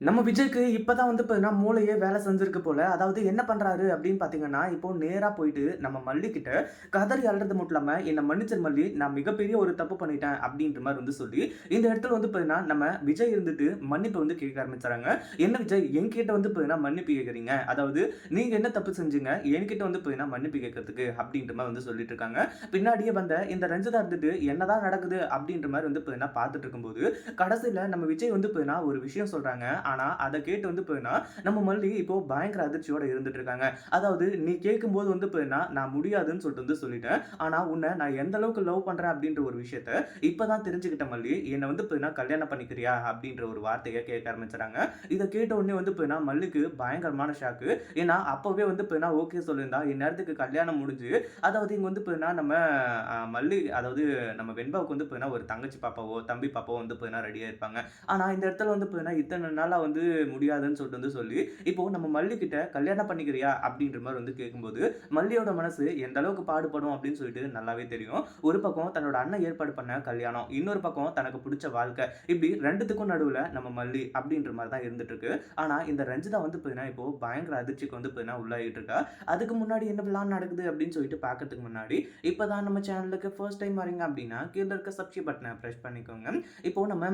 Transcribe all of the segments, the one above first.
நம்ம விஜய்க்கு இப்போதான் வந்து பார்த்தீங்கன்னா, மூளையே வேலை செஞ்சிருக்கு போல. அதாவது என்ன பண்றாரு அப்படின்னு பார்த்தீங்கன்னா, இப்போ நேரா போயிட்டு நம்ம மல்லிக்கிட்ட கதறி அழுறது மட்டும் இல்லாம, "என்ன மன்னிச்சர் மல்லி, நான் மிகப்பெரிய ஒரு தப்பு பண்ணிட்டேன்." அப்படின்ற மாதிரி வந்து சொல்லி, இந்த இடத்துல வந்து பார்த்தீங்கன்னா, நம்ம விஜய் இருந்துட்டு மன்னிப்பு வந்து கேட்க ஆரம்பிச்சாங்க "என்ன விஜய் என்கிட்ட வந்து பார்த்தீங்கன்னா மன்னிப்பு கேட்குறீங்க? அதாவது நீங்க என்ன தப்பு செஞ்சீங்க? என்கிட்ட வந்து பார்த்தீங்கன்னா மன்னிப்பு கேட்கறதுக்கு?" அப்படின்ற மாதிரி வந்து சொல்லிட்டு இருக்காங்க. பின்னாடியே வந்த இந்த ரஞ்சிதா இருந்துட்டு, "என்னதான் நடக்குது?" அப்படின்ற மாதிரி வந்து பார்த்தீங்கன்னா பார்த்துட்டு இருக்கும்போது, கடைசியில நம்ம விஜய் வந்து பார்த்தீங்கன்னா ஒரு விஷயம் சொல்றாங்க. ஆனால் அதை கேட்டு வந்து போயின்னா நம்ம மல்லி இப்போ பயங்கர அதிர்ச்சியோட இருந்துட்டு இருக்காங்க. அதாவது நீ கேட்கும்போது வந்து போயின்னா நான் முடியாதுன்னு சொல்லிட்டு வந்து சொல்லிட்டேன். ஆனால் உன்னை நான் எந்த அளவுக்கு லவ் பண்ணுறேன் அப்படின்ற ஒரு விஷயத்த இப்போ தான் தெரிஞ்சுக்கிட்டேன் மல்லி. என்ன வந்து பார்த்தீங்கன்னா, கல்யாணம் பண்ணிக்கிறியா? அப்படின்ற ஒரு வார்த்தையை கேட்க ஆரம்பிச்சுறாங்க. இதை கேட்ட உடனே வந்து பார்த்தீங்கன்னா, மல்லிக்கு பயங்கரமான ஷாக்கு. ஏன்னா, அப்போவே வந்து பார்த்தீங்கன்னா, ஓகே சொல்லியிருந்தா, இந்நேரத்துக்கு கல்யாணம் முடிஞ்சு, அதாவது இங்கே வந்து போயின்னா நம்ம மல்லி அதாவது நம்ம வெண்பாவுக்கு வந்து பார்த்தீங்கன்னா, ஒரு தங்கச்சி பாப்பாவோ, தம்பி பாப்பாவோ வந்து பார்த்தீங்கன்னா ரெடியாக இருப்பாங்க. ஆனால் இந்த இடத்துல வந்து பார்த்தீங்கன்னா, நாளாக நாளா வந்து முடியாதுன்னு சொல்லிட்டு வந்து சொல்லி, இப்போ நம்ம மல்லி கிட்ட "கல்யாணம் பண்ணிக்கிறியா?" அப்படின்ற மாதிரி வந்து கேட்கும்போது, மல்லியோட மனசு எந்த அளவுக்கு பாடுபடும் அப்படின்னு சொல்லிட்டு நல்லாவே தெரியும். ஒரு பக்கம் தன்னோட அண்ணன் ஏற்பாடு பண்ண கல்யாணம். இன்னொரு பக்கம் தனக்கு பிடிச்ச வாழ்க்கை. இப்படி ரெண்டுத்துக்கும் நடுவில் நம்ம மல்லி அப்படின்ற மாதிரி தான் இருந்துட்டு இருக்கு. ஆனா, இந்த ரஞ்சிதா வந்து பார்த்தீங்கன்னா, இப்போ பயங்கர அதிர்ச்சிக்கு வந்து பார்த்தீங்கன்னா உள்ளாகிட்டு இருக்கா. அதுக்கு முன்னாடி என்ன பிளான் நடக்குது அப்படின்னு சொல்லிட்டு பார்க்கறதுக்கு முன்னாடி, இப்பதான் நம்ம சேனலுக்கு ஃபர்ஸ்ட் டைம் வரீங்க அப்படின்னா, கீழே இருக்க சப்ஸ்கிரைப் பட்டனை ப்ரெஸ் பண்ணிக்கோங்க. இப்போ நம்ம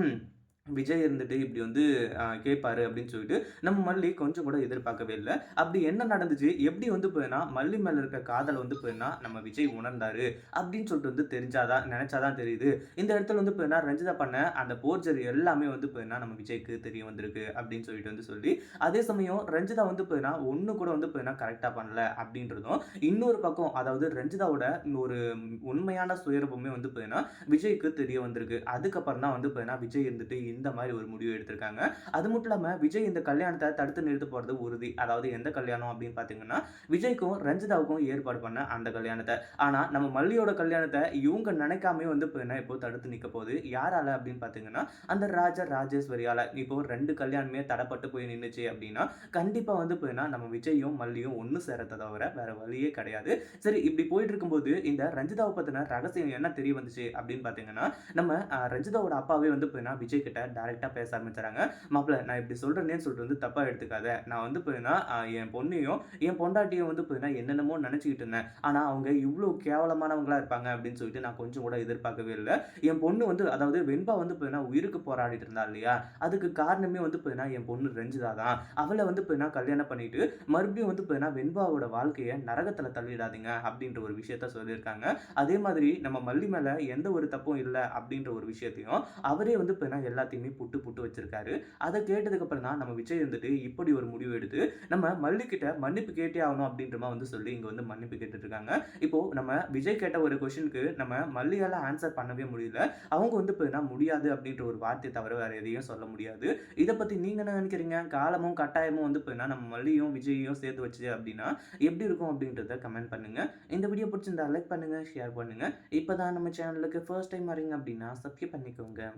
விஜய் இருந்துட்டு இப்படி வந்து கேட்பாரு அப்படின்னு சொல்லிட்டு, நம்ம மல்லி கொஞ்சம் கூட எதிர்பார்க்கவே இல்லை அப்படி என்ன நடந்துச்சு? எப்படி வந்து பார்த்தீங்கன்னா, மல்லி மேல இருக்க காதல் வந்து போயின்னா நம்ம விஜய் உணர்ந்தாரு அப்படின்னு சொல்லிட்டு வந்து தெரிஞ்சாதான் நினைச்சாதான் தெரியுது. இந்த இடத்துல வந்து பார்த்தீங்கன்னா, ரஞ்சிதா பண்ண அந்த போர்ஜரி எல்லாமே வந்து பார்த்தீங்கன்னா, நம்ம விஜய்க்கு தெரிய வந்திருக்கு அப்படின்னு சொல்லிட்டு வந்து சொல்லி, அதே சமயம் ரஞ்சிதா வந்து பார்த்தீங்கன்னா, ஒன்று கூட வந்து பார்த்தீங்கன்னா கரெக்டாக பண்ணல அப்படின்றதும், இன்னொரு பக்கம் அதாவது ரஞ்சிதாவோட ஒரு உண்மையான சுயரூபமே வந்து பார்த்தீங்கன்னா, விஜய்க்கு தெரிய வந்திருக்கு. அதுக்கப்புறம் தான் வந்து பார்த்தீங்கன்னா, விஜய் இருந்துட்டு இந்த மாதிரி ஒரு முடிவு எடுத்திருக்காங்க. அது மட்டும் இல்லாமல் விஜய் இந்த கல்யாணத்தை தடுத்து நிறுத்த போகிறது உறுதி. அதாவது எந்த கல்யாணம் அப்படின்னு பார்த்தீங்கன்னா, விஜய்க்கும் ரஞ்சிதாவுக்கும் ஏற்பாடு பண்ண அந்த கல்யாணத்தை ஆனால் நம்ம மல்லியோட கல்யாணத்தை இவங்க நினைக்காமயே வந்து என்ன இப்போ தடுத்து நிற்க போகுது. யாரால அப்படின்னு பார்த்தீங்கன்னா, அந்த ராஜா ராஜேஸ்வரியால் இப்போ ரெண்டு கல்யாணமே தடப்பட்டு போய் நின்றுச்சு அப்படின்னா, கண்டிப்பாக வந்து பார்த்தீங்கன்னா, நம்ம விஜயும், மல்லியும் ஒன்று சேரத்தை தவிர வேற வழியே கிடையாது. சரி இப்படி போயிட்டு இருக்கும்போது, இந்த ரஞ்சிதாவை பற்றின ரகசியம் என்ன தெரிய வந்துச்சு அப்படின்னு பார்த்தீங்கன்னா, நம்ம ரஞ்சிதாவோட அப்பாவே வந்து பார்த்தீங்கன்னா, விஜய் கிட்ட டேரெக்டாக பேச ஆரம்பிச்சாங்க மாப்பிள்ள நான் இப்படி சொல்கிறேன்னு சொல்லிட்டு வந்து தப்பாக எடுத்துக்காத. நான் வந்து பார்த்தீங்கன்னா, என் பொண்ணையும், என் பொண்டாட்டியும் வந்து பார்த்தீங்கன்னா, என்னென்னமோ நினச்சிக்கிட்டு இருந்தேன். ஆனால் அவங்க இவ்வளோ கேவலமானவங்களா இருப்பாங்க அப்படின்னு சொல்லிட்டு நான் கொஞ்சம் கூட எதிர்பார்க்கவே இல்லை என் பொண்ணு வந்து அதாவது வெண்பா வந்து பார்த்தீங்கன்னா, உயிருக்கு போராடிட்டு இருந்தா இல்லையா? அதுக்கு காரணமே வந்து பார்த்தீங்கன்னா, என் பொண்ணு ரஞ்சிதா தான். அவளை வந்து பார்த்தீங்கன்னா, கல்யாணம் பண்ணிட்டு, மறுபடியும் வந்து பார்த்தீங்கன்னா, வெண்பாவோட வாழ்க்கையை நரகத்தில் தள்ளிடாதீங்க." அப்படின்ற ஒரு விஷயத்த சொல்லியிருக்காங்க. அதே மாதிரி நம்ம மல்லி மேலே எந்த ஒரு தப்பும் இல்லை அப்படின்ற ஒரு விஷயத்தையும், அவரே வந்து பார்த்தீங்கன்னா, எல்லாத்தையும் புட்டு புட்டு வச்சிருக்காரு. அதை கேட்டதுக்கு அப்புறம் தான் நம்ம விஜய் வந்துட்டு இப்படி ஒரு முடிவு எடுத்து, நம்ம மல்லிக்கிட்ட மன்னிப்பு கேட்டே ஆகணும் அப்படின்ற மாதிரி வந்து சொல்லி இங்க வந்து மன்னிப்பு கேட்டுட்டு இருக்காங்க. இப்போ நம்ம விஜய் கேட்ட ஒரு கொஷனுக்கு நம்ம மல்லியால ஆன்சர் பண்ணவே முடியல. அவங்க வந்து இப்போ முடியாது அப்படின்ற ஒரு வார்த்தையை தவிர வேற எதையும் சொல்ல முடியாது. இதை பத்தி நீங்க என்ன நினைக்கிறீங்க காலமும் கட்டாயமும் வந்து பார்த்தீங்கன்னா, நம்ம மல்லியும், விஜயையும் சேர்த்து வச்சு அப்படின்னா, எப்படி இருக்கும் அப்படின்றத கமெண்ட் பண்ணுங்க. இந்த வீடியோ பிடிச்சிருந்தா லைக் பண்ணுங்க, ஷேர் பண்ணுங்க. இப்பதான் நம்ம சேனலுக்கு ஃபர்ஸ்ட் டைம் வரீங்க அப்படின்னா, சப்ஸ்கிரைப் பண்ணிக்கோங்க.